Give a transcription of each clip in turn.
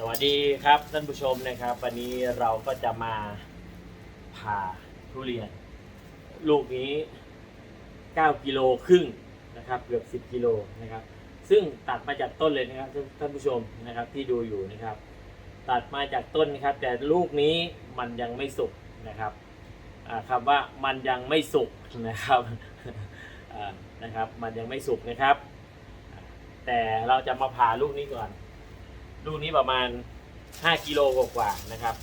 สวัสดีครับท่านผู้ชมนะครับ วันนี้เราก็จะมาผ่าทุเรียน ลูกนี้ 9 กิโลครึ่งนะครับ เกือบ 10 กิโลนะครับ ซึ่งตัดมาจากต้นเลยนะครับท่านผู้ชมนะครับที่ดูอยู่นะครับ ตัดมาจากต้นนะครับ แต่ลูกนี้มันยังไม่สุกนะครับอาคำว่ามันยังไม่สุกนะครับนะครับ มันยังไม่สุกนะครับ แต่เราจะมาผ่าลูกนี้ก่อน ลูกนี้ประมาณ 5กิโลกว่าๆนะครับ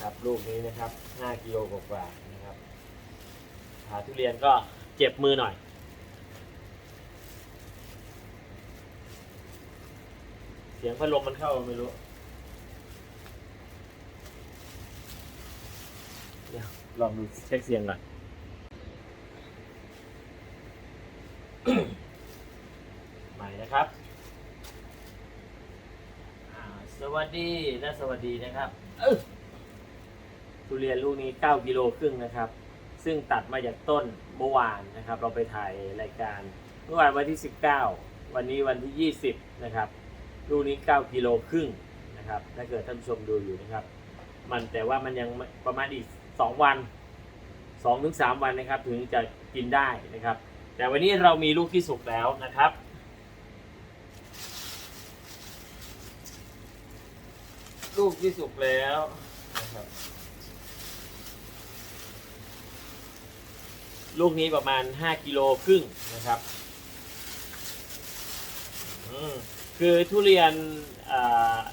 ครับลูกนี้นะครับ 5กิโลกว่าๆนะครับผ่าทุเรียนก็เจ็บมือหน่อยเสียงพัดลมมันเข้าไม่รู้ เดี๋ยว ลองดูเช็คเสียงก่อนใหม่นะครับสวัสดีและสวัสดีนะครับทุเรียนลูกนี้ 9 กิโลครึ่งนะครับ ซึ่งตัดมาจากต้นเมื่อวานนะครับ เราไปถ่ายรายการเมื่อวานวันที่ 19 วันนี้วันที่ 20 นะครับ ลูกนี้ 9 กิโลครึ่งนะครับ ถ้าเกิดท่านผู้ชมดูอยู่นะครับ มันแต่ว่ามันยังประมาณอีก 2 วัน2ถึง3วันนะครับ ถึงจะกินได้นะครับ แต่วันนี้เรามีลูกที่สุกแล้วนะครับ ลูกที่สุกแล้วนะครับลูกนี้ประมาณ 5 กิโลครึ่งนะครับ คือทุเรียน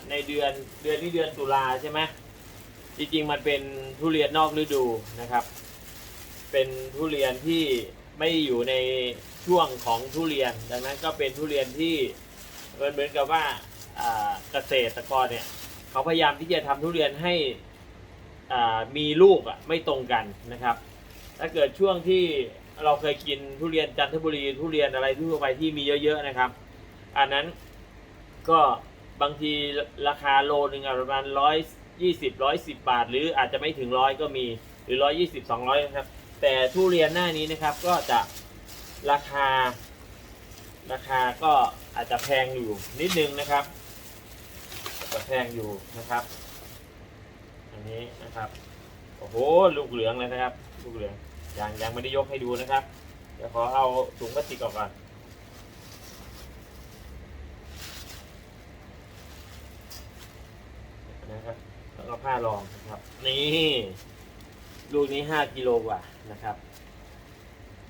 ในเดือนเดือนนี้เดือนตุลาใช่ไหม จริงๆมันเป็นทุเรียนนอกฤดูนะครับ เป็นทุเรียนที่ไม่อยู่ในช่วงของทุเรียน ดังนั้นก็เป็นทุเรียนที่เหมือนเหมือนกับว่าเกษตรกรเนี่ยเขาพยายามที่จะทำทุเรียนให้มีลูกอะไม่ตรงกันนะครับ ถ้าเกิดช่วงที่เราเคยกินทุเรียนจันทบุรีทุเรียนอะไรทั่วไปที่มีเยอะๆนะครับ อันนั้นก็บางทีราคาโลหนึ่งประมาณร้อย ยี่สิบร้อยสิบบาท หรืออาจจะไม่ถึงร้อยก็มีหรือร้อยยี่สิบสองร้อยนะครับ แต่ทุเรียนหน้านี้นะครับก็จะราคา ราคาก็อาจจะแพงอยู่นิดนึงนะครับจะแพงอยู่นะครับ อันนี้นะครับโอ้โหลูกเหลืองเลยนะครับ ลูกเหลืองยังยังไม่ได้ยกให้ดูนะครับเดี๋ยวขอเอาถุงพลาสติกออกก่อนนะครับ ก็ผ้ารองนะครับ นี่ลูกนี้ห้ากิโลกว่านะครับ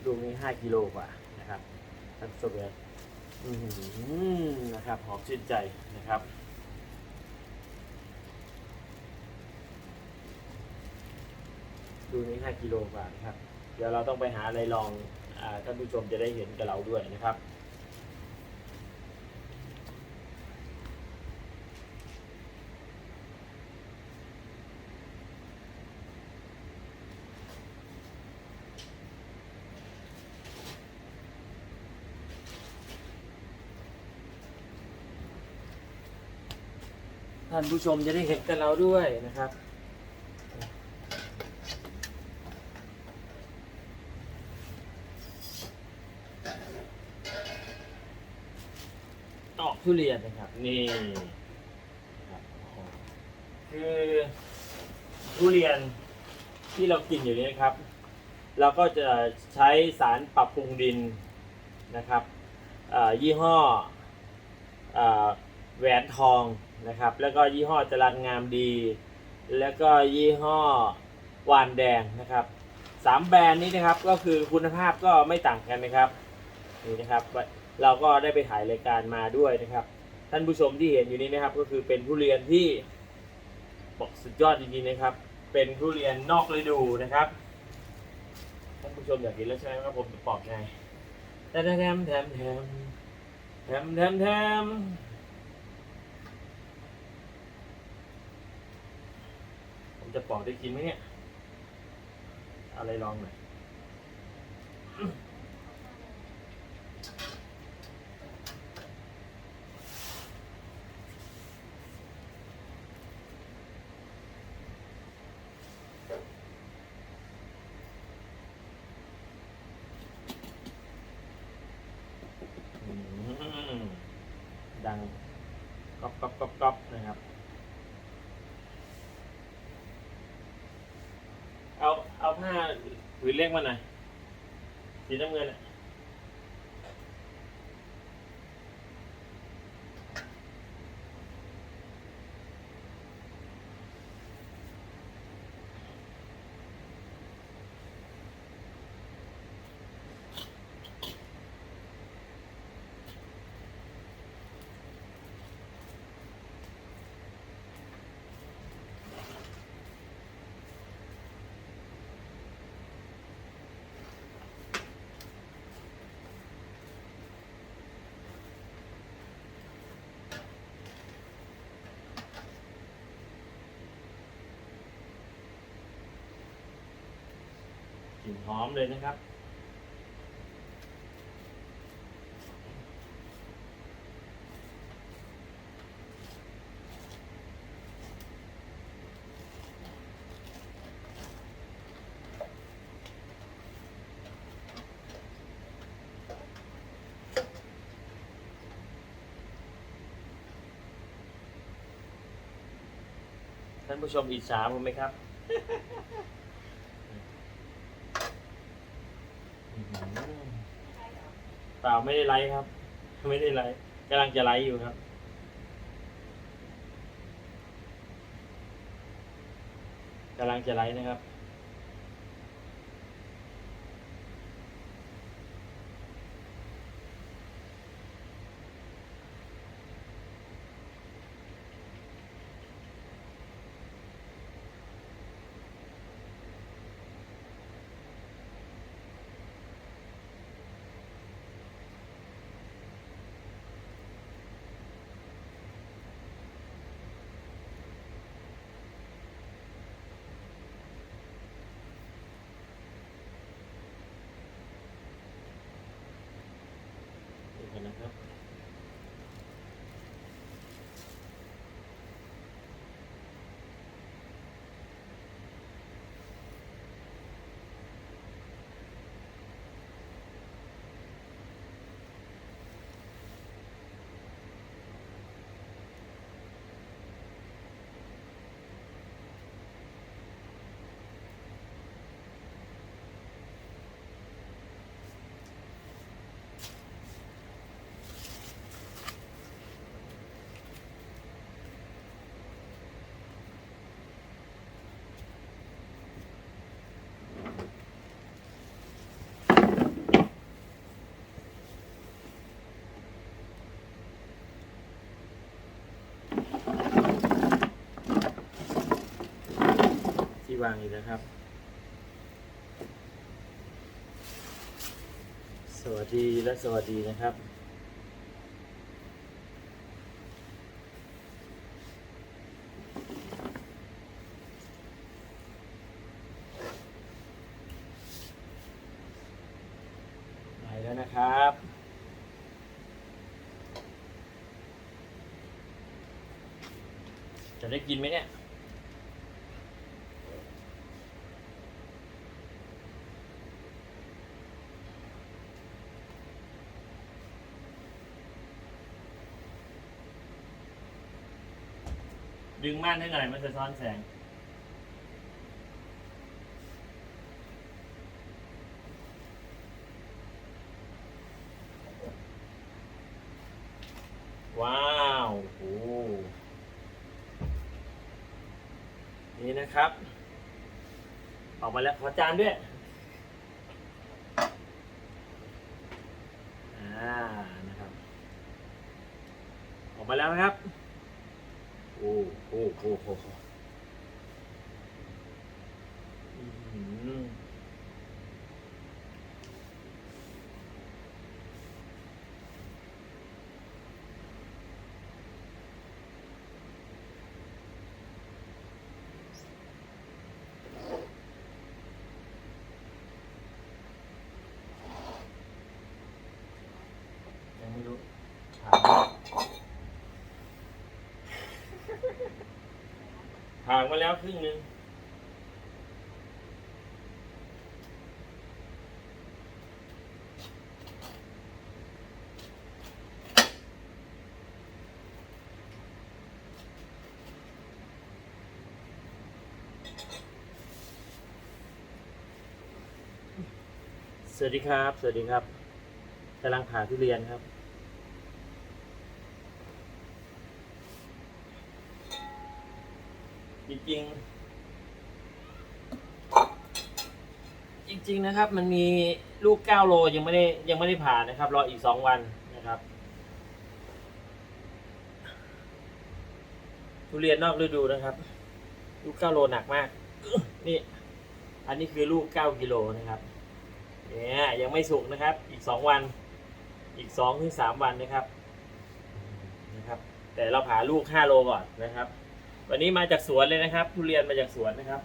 ลูกนี้ห้ากิโลกว่านะครับท่านผู้ชมเลยนะครับหอมชื่นใจนะครับลูกนี้ห้ากิโลกว่านะครับ เดี๋ยวเราต้องไปหาอะไรลองอท่านผู้ชมจะได้เห็นกับเราด้วยนะครับ ท่านผู้ชมจะได้เห็นกับเราด้วยนะครับดอกทุเรียนนะครับ นี่คือทุเรียนที่เรากินอยู่นี้นะครับ เราก็จะใช้สารปรับปรุงดินนะครับยี่ห้ออแหวนทอง นะครับ แล้วก็ยี่ห้อจรันงามดี แล้วก็ยี่ห้อวานแดงนะครับสามแบรนด์นี้นะครับก็คือคุณภาพก็ไม่ต่างกันนะครับนี่นะครับเราก็ได้ไปถ่ายรายการมาด้วยนะครับ ท่านผู้ชมที่เห็นอยู่นี้นะครับ ก็คือเป็นทุเรียนที่บอกสุดยอดจริงๆนะครับ เป็นทุเรียนนอกฤดูนะครับท่านผู้ชมอยากเห็นแล้วใช่ไหมว่าผมจะปอกไงแถมแถมแถมแถมแถมแถมแถมผม จะปอกได้กินไหมเนี่ย อะไรลองหน่อย ดังก๊อบก๊อบก๊อบก๊อบนะครับ เอาเอาผ้า วินเล็กมาหน่อยสีน้ำเงินอะ กลิ่นหอมเลยนะครับ ท่านผู้ชมอิจฉาผมไหมครับ อื้อหือ เปล่าไม่ได้ไลฟ์ครับ ไม่ได้ไลฟ์กำลังจะไลฟ์อยู่ครับ กำลังจะไลฟ์นะครับ วางอยู่นะครับ สวัสดีและสวัสดีนะครับไปแล้วนะครับจะได้กินไหมเนี่ย ดึงม่านให้หน่อย มันจะซ้อนแสง ว้าวโอ้โหนี่นะครับ ออกมาแล้ว ขอจานด้วย อ่า นะครับ ออกมาแล้วนะครับ โอ้โหโมาแล้วครึ่งนึงสวัสดีครับ สวัสดีครับกำลังผ่าทุเรียนครับ ริง ๆ จริง ๆ นะครับ มันมีลูก9โลยังไม่ได้ยังไม่ได้ผ่านะครับ รออีก2วันนะครับ ทุเรียนนอกฤดูนะครับ ลูก9โลหนักมาก นี่ อันนี้คือลูก9กิโลนะครับเนี่ยยังไม่สุกนะครับ อีก2วัน อีก2ถึง3วันนะครับ นะครับ แต่เราผ่าลูก5โลก่อนนะครับ วันนี้มาจากสวนเลยนะครับ ทุเรียนมาจากสวนนะครับ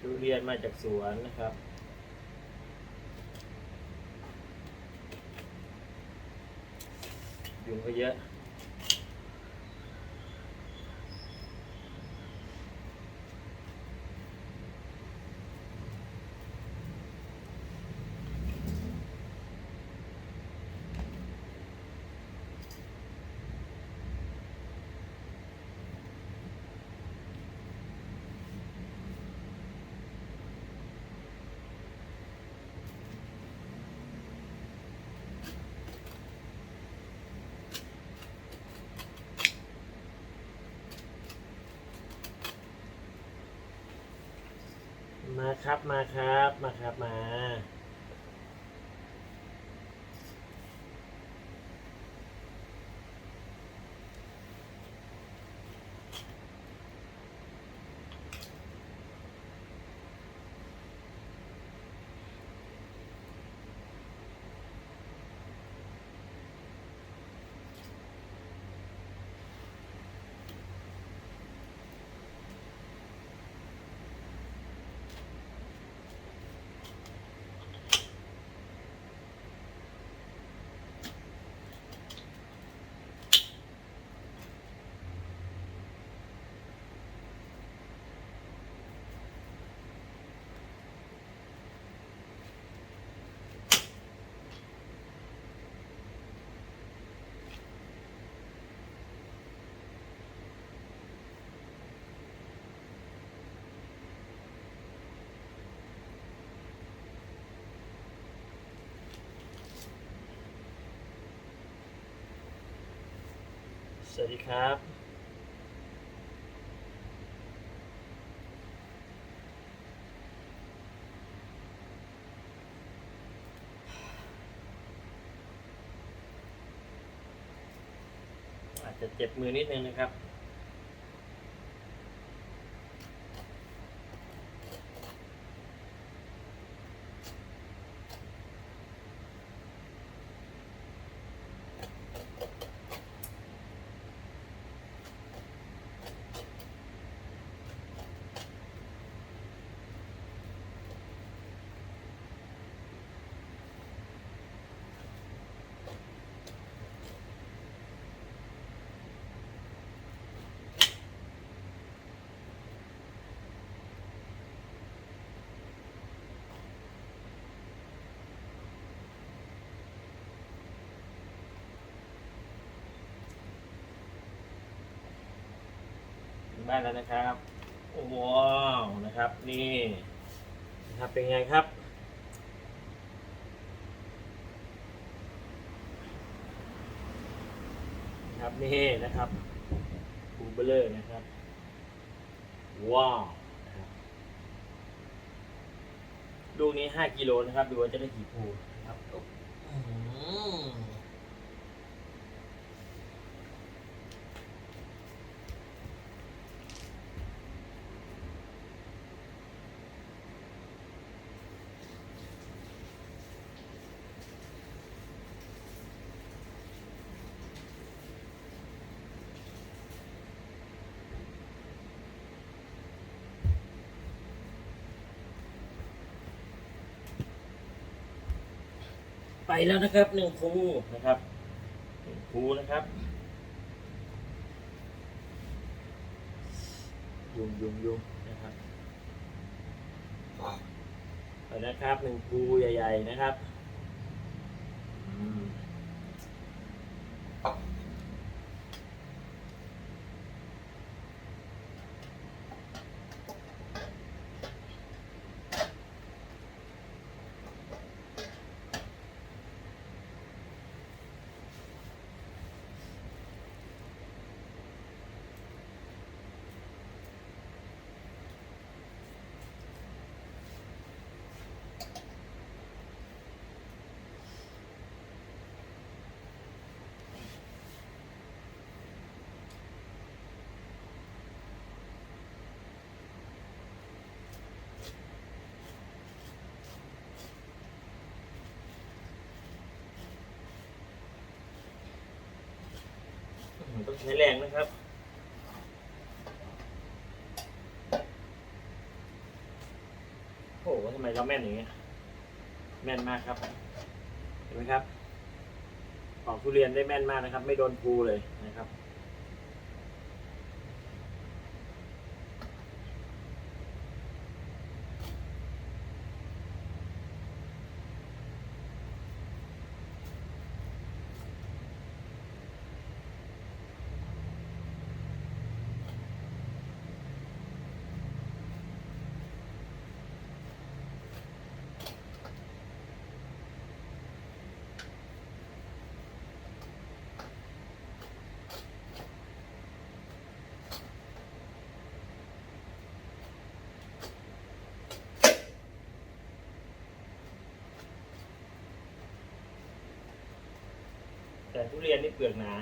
ทุเรียนมาจากสวนนะครับยุงก็เยอะ ครับมาครับมาครับมา สวัสดีครับ อาจจะเจ็บมือนิดนึงนะครับ ถึงบ้แล้วนะครับโอ้ว้าวนะครับนี่นะครับเป็นไงครับ ครับนี่นะครับคูเบลเลอร์นะครับว้าวลูกนี้ 5 กิโลนะครับ ดูว่าจะได้กี่ภู ไปแล้วนะครับหนึ่งคูนะครับหนึ่งคูนะครับยุงยุงยุงนะครับไปนะครับหนึ่งคูใหญ่ ๆ นะครับ ใช้แรงนะครับ โอ้โหทำไมเราแม่นอย่างเงี้ยแม่นมากครับ เห็นไหมครับปอกทุเรียนได้แม่นมากนะครับ ไม่โดนภูเลยนะครับ แต่ทุเรียนนี่เปลือกหนา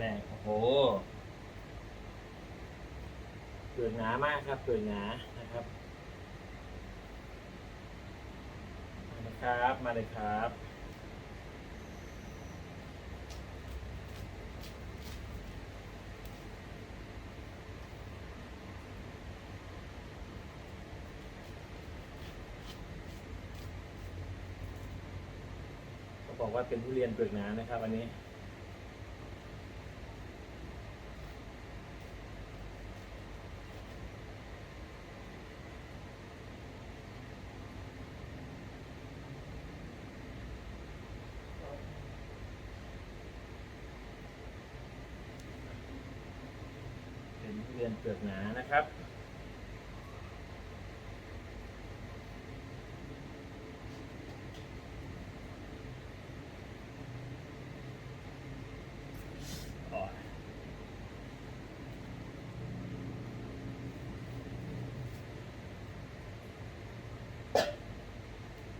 แหละโอ้โห เปลือกหนามากครับ เปลือกหนานะครับ มาเลยครับ มาเลยครับ บอกว่าเป็นทุเรียนเปลือกหนานะครับ อันนี้ทุเรียนเปลือกหนานะครับ อ๋อ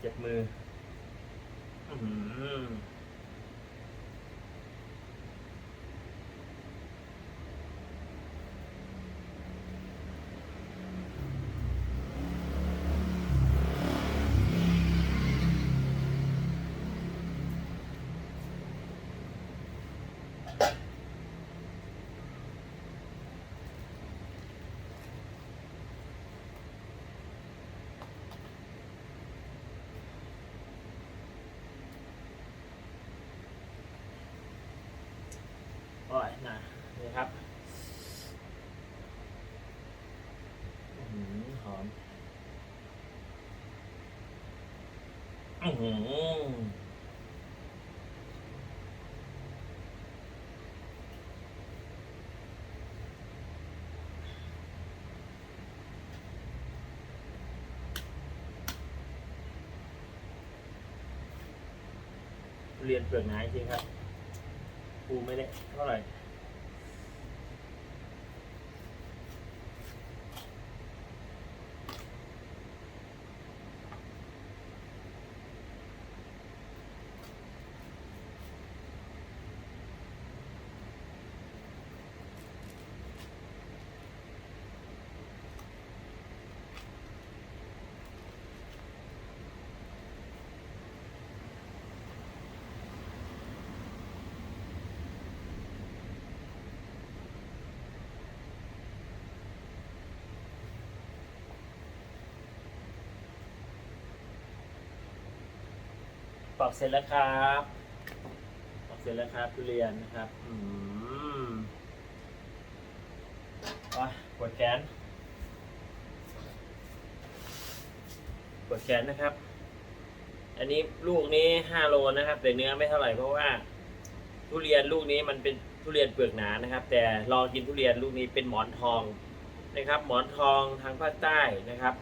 เจ็บ มือ อืม หือโอ้ยนะนี่ครับอื้อหือหอมอือหือเรียนเปลือกหนาจริงครับ ปูไม่ได้เท่าไหร่ อกเสร็จแล้วครับปอกเสร็จแล้วครับทุเรียนนะครับ อืมปปวดแขนปวดแขนนะครับ อันนี้ลูกนี้ห้าโลนะครับ แต่เนื้อไม่เท่าไหร่เพราะว่า ทุเรียนลูกนี้มันเป็นทุเรียนเปลือกหนานะครับ แต่ลองกินทุเรียนลูกนี้เป็นหมอนทองนะครับ หมอนทองทางภาคใต้นะครับ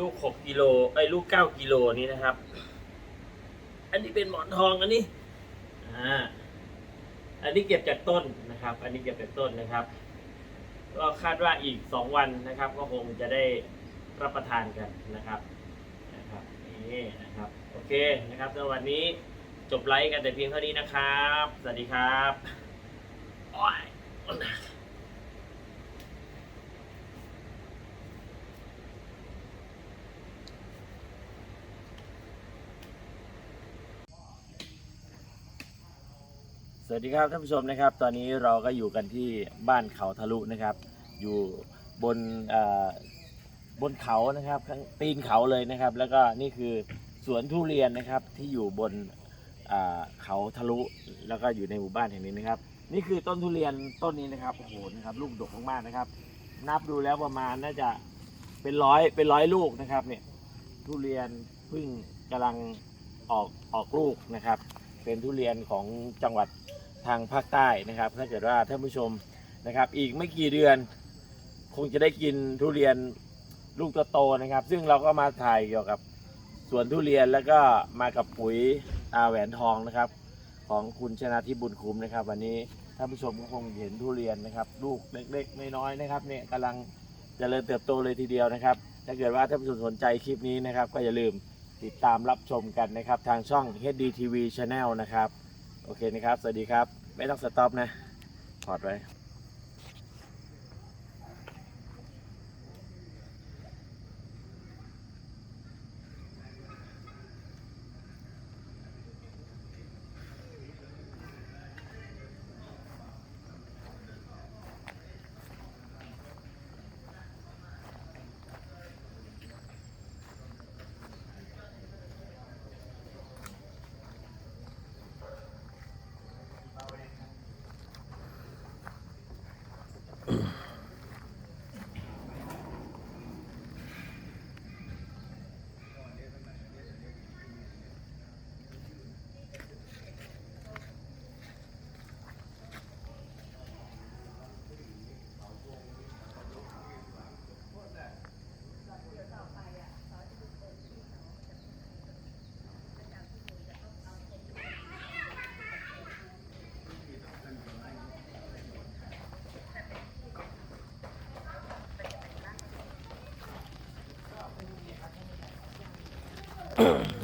ลูกหกกิโลไอ้ลูกเก้ากิโลนี้นะครับ อันนี้เป็นหมอนทองอันนี้อ่าอันนี้เก็บจากต้นนะครับ อันนี้เก็บจากต้นนะครับ ก็คาดว่าอีกสองวันนะครับ ก็คงจะได้รับประทานกันนะครับนะครับนี่นะครับโอเคนะครับสำหรับวันนี้จบไลฟ์กันแต่เพียงเท่านี้นะครับ สวัสดีครับ สวัสดีครับท่านผู้ชมนะครับ ตอนนี้เราก็อยู่กันที่บ้านเขาทะลุนะครับ อยู่บนเอ่อบนเขานะครับข้างตีนเขาเลยนะครับ แล้วก็นี่คือสวนทุเรียนนะครับที่อยู่บนอ่าเขาทะลุแล้วก็อยู่ในหมู่บ้านแห่งนี้นะครับ นี่คือต้นทุเรียนต้นนี้นะครับโอ้โหนะครับลูกดกมากๆนะครับ นับดูแล้วประมาณน่าจะเป็นร้อยเป็นร้อยลูกนะครับเนี่ยทุเรียนพิ่งกำลังออกออกลูกนะครับ เป็นทุเรียนของจังหวัด ทางภาคใต้นะครับ ถ้าเกิดว่าท่านผู้ชมนะครับ อีกไม่กี่เดือน คงจะได้กินทุเรียนลูกโตๆนะครับ ซึ่งเราก็มาถ่ายเกี่ยวกับสวนทุเรียนแล้วก็มากับปุ๋ยอาแหวนทองนะครับ ของคุณชนะทิบุญคุ้มนะครับ วันนี้ท่านผู้ชมก็คงเห็นทุเรียนนะครับ ลูกเล็กๆน้อยๆนะครับเนี่ยกำลังจเจริญเติบโตเลยทีเดียวนะครับ ถ้าเกิดว่าท่านผู้ชมสนใจคลิปนี้นะครับ ก็อย่าลืมติดตามรับชมกันนะครับ ทางช่อง HD TV Channel นะครับ โอเคนะครับ สวัสดีครับ ไม่ต้องสต็อปนะ พอดไว้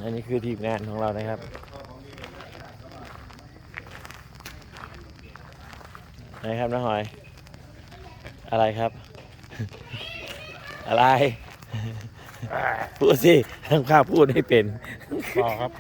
อันนี้คือทีมงานของเรานะครับไหนครับน้าหอย อะไรครับ อะไร พูดสิทางข้าพูดให้เป็นต่อครับ